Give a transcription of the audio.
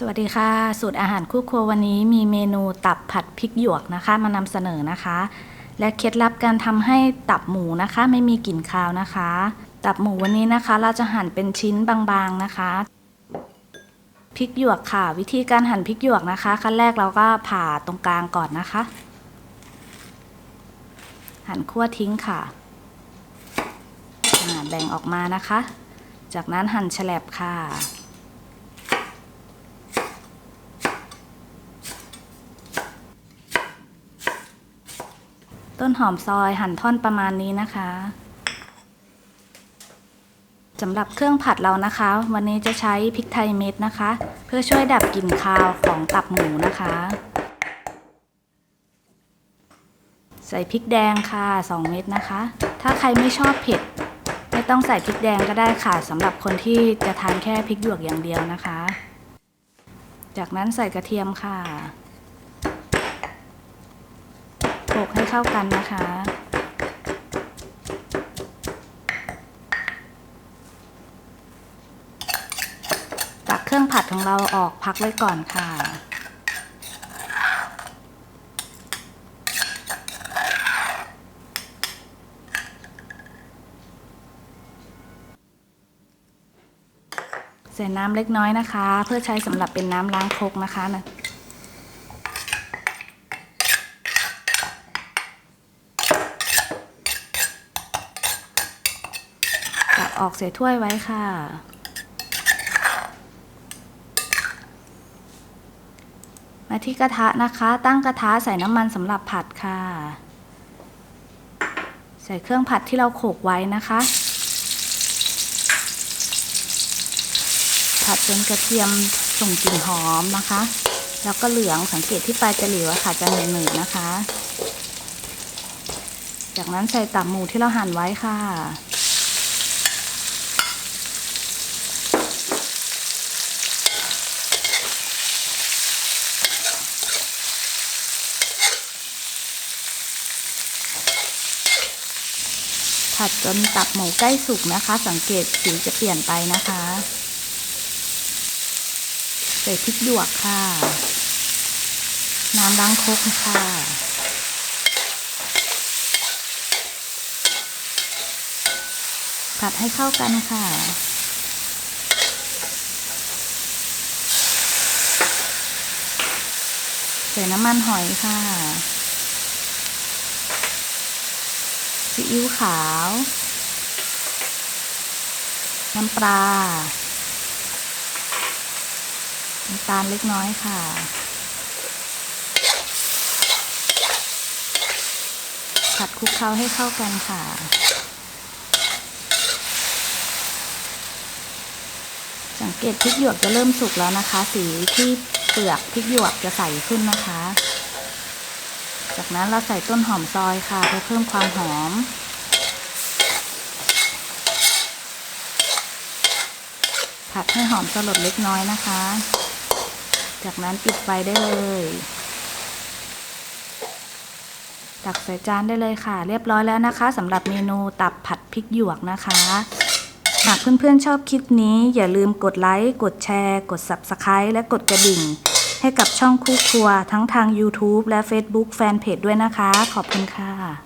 สวัสดีค่ะ สูตรอาหารคู่ครัววันนี้มีเมนูตับผัดพริกหยวกนะคะ มานำเสนอนะคะ และเคล็ดลับการทำให้ตับหมูนะคะ ไม่มีกลิ่นคาวนะคะ ตับหมูวันนี้นะคะ เราจะหั่นเป็นชิ้นบางๆนะคะพริกหยวกค่ะ วิธีการหั่นพริกหยวกนะคะขั้นแรกเราก็ผ่าตรงกลางก่อนนะคะ หั่นขั้วทิ้งค่ะแบ่งออกมานะคะ จากนั้นหั่นแฉลบค่ะ ต้นหอมซอยหั่นท่อนประมาณนี้นะคะสำหรับเครื่องผัดเรานะคะ วันนี้จะใช้พริกไทยเม็ดนะคะ เพื่อช่วยดับกลิ่นคาวของตับหมูนะคะ ใส่พริกแดงค่ะ 2 เม็ดนะคะ ถ้าใครไม่ชอบเผ็ด ไม่ต้องใส่พริกแดงก็ได้ค่ะสำหรับคนที่จะทานแค่พริกหยวกอย่างเดียวนะคะ จากนั้นใส่กระเทียมค่ะ ลกให้เข้ากันนะคะจากเครื่องผัดของเราออกพักไว้ก่อนค่ะใส่น้ำเล็กน้อยนะคะ เพื่อใช้สำหรับเป็นน้ำล้างครกนะคะนะ ออกใส่ถ้วยไว้ค่ะ มาที่กระทะนะคะ ตั้งกระทะใส่น้ำมันสำหรับผัดค่ะ ใส่เครื่องผัดที่เราโขกไว้นะคะ ผัดจนกระเทียมส่งกลิ่นหอมนะคะ แล้วก็เหลืองสังเกตที่ปลายจะเหลียวอะค่ะจะเหนืดๆนะคะ จากนั้นใส่ตับหมูที่เราหั่นไว้ค่ะ ผัดจนตับหมูใกล้สุกนะคะ สังเกตสีจะเปลี่ยนไปนะคะ ใส่พริกหยวกค่ะ น้ำล้างครกค่ะผัดให้เข้ากันค่ะใส่น้ำมันหอยค่ะ ซีอิ๊วขาว น้ำปลาน้ำตาลเล็กน้อยค่ะ ผัดคลุกเคล้าให้เข้ากันค่ะ สังเกตพริกหยวกจะเริ่มสุกแล้วนะคะ สีที่เปลือกพริกหยวกจะใสขึ้นนะคะ จากนั้นเราใส่ต้นหอมซอยค่ะเพื่อเพิ่มความหอม ผัดให้หอมสลดเล็กน้อยนะคะ จากนั้นปิดไฟได้เลย ตักใส่จานได้เลยค่ะ เรียบร้อยแล้วนะคะสำหรับเมนูตับผัดพริกหยวกนะคะหากเพื่อนๆชอบคลิปนี้อย่าลืมกดไลค์ กดแชร์ กด Subscribe และกดกระดิ่ง ให้กับช่องคู่ครัวทั้งทาง YouTube และ Facebook Fanpage ด้วยนะคะ ขอบคุณค่ะ